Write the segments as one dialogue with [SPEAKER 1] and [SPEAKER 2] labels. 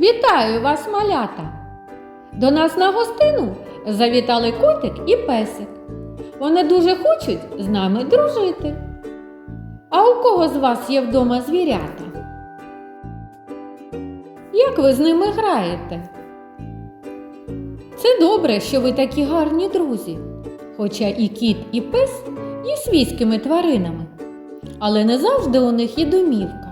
[SPEAKER 1] Вітаю вас, малята! До нас на гостину завітали котик і песик. Вони дуже хочуть з нами дружити. А у кого з вас є вдома звірята? Як ви з ними граєте? Це добре, що ви такі гарні друзі. Хоча і кіт, і пес є свійськими тваринами, але не завжди у них є домівка.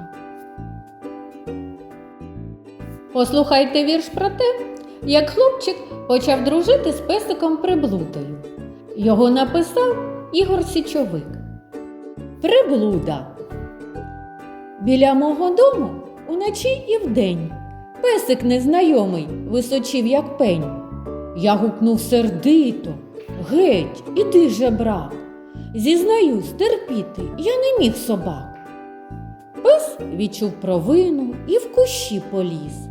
[SPEAKER 1] Послухайте вірш про те, як хлопчик почав дружити з песиком приблудою. Його написав Ігор Січовик. Приблуда. Біля мого дому уночі і вдень песик незнайомий височив, як пень. Я гукнув сердито, геть, іди жебрак. Зізнаюсь, терпіти я не міг собак. Пес відчув провину і в кущі поліз.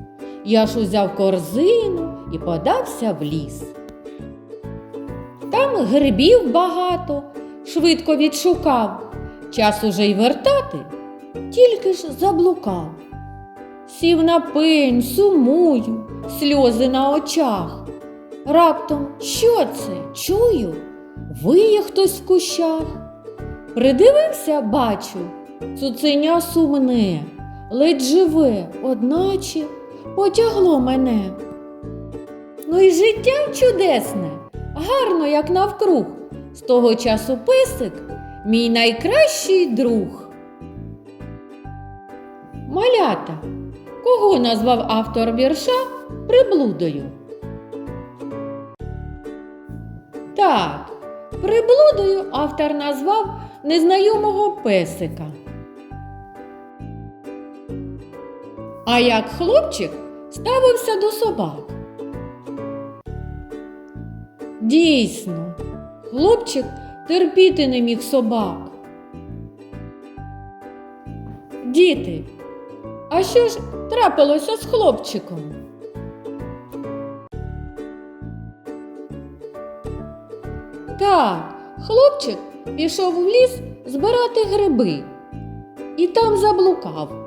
[SPEAKER 1] Я ж узяв корзину і подався в ліс. Там грибів багато, швидко відшукав. Час уже й вертати, тільки ж заблукав. Сів на пень, сумую, сльози на очах. Раптом що це? Чую? Виє хтось в кущах. Придивився, бачу, цуценя сумне, ледь живе, одначе потягло мене. Ну і життя чудесне, гарно, як навкруг. З того часу песик мій найкращий друг. Малята. Кого назвав автор вірша приблудою? Так, приблудою автор назвав незнайомого песика. А як хлопчик ставився до собак. Дійсно, хлопчик терпіти не міг собак. Діти, а що ж трапилося з хлопчиком? Так, хлопчик пішов в ліс збирати гриби і там заблукав.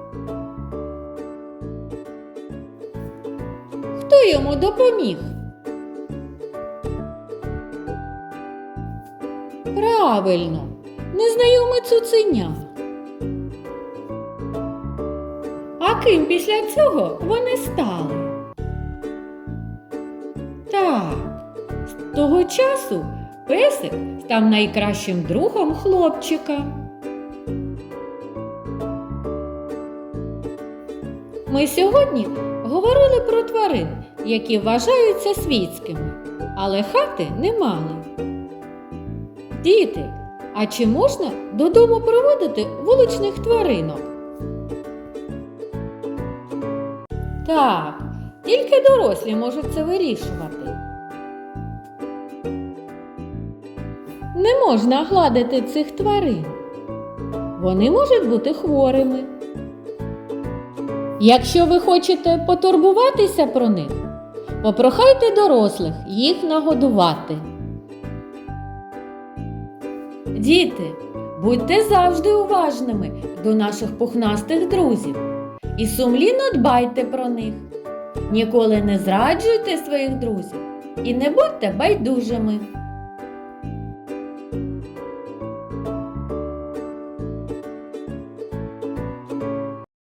[SPEAKER 1] Хто йому допоміг? Правильно, незнайоме цуценя. А ким після цього вони стали? Так, з того часу песик став найкращим другом хлопчика. Ми сьогодні говорили про тварин, які вважаються світськими, але хати не мали. Діти, а чи можна додому проводити вуличних тваринок? Так, тільки дорослі можуть це вирішувати. Не можна гладити цих тварин. Вони можуть бути хворими. Якщо ви хочете потурбуватися про них, попрохайте дорослих їх нагодувати. Діти, будьте завжди уважними до наших пухнастих друзів і сумлінно дбайте про них. Ніколи не зраджуйте своїх друзів і не будьте байдужими.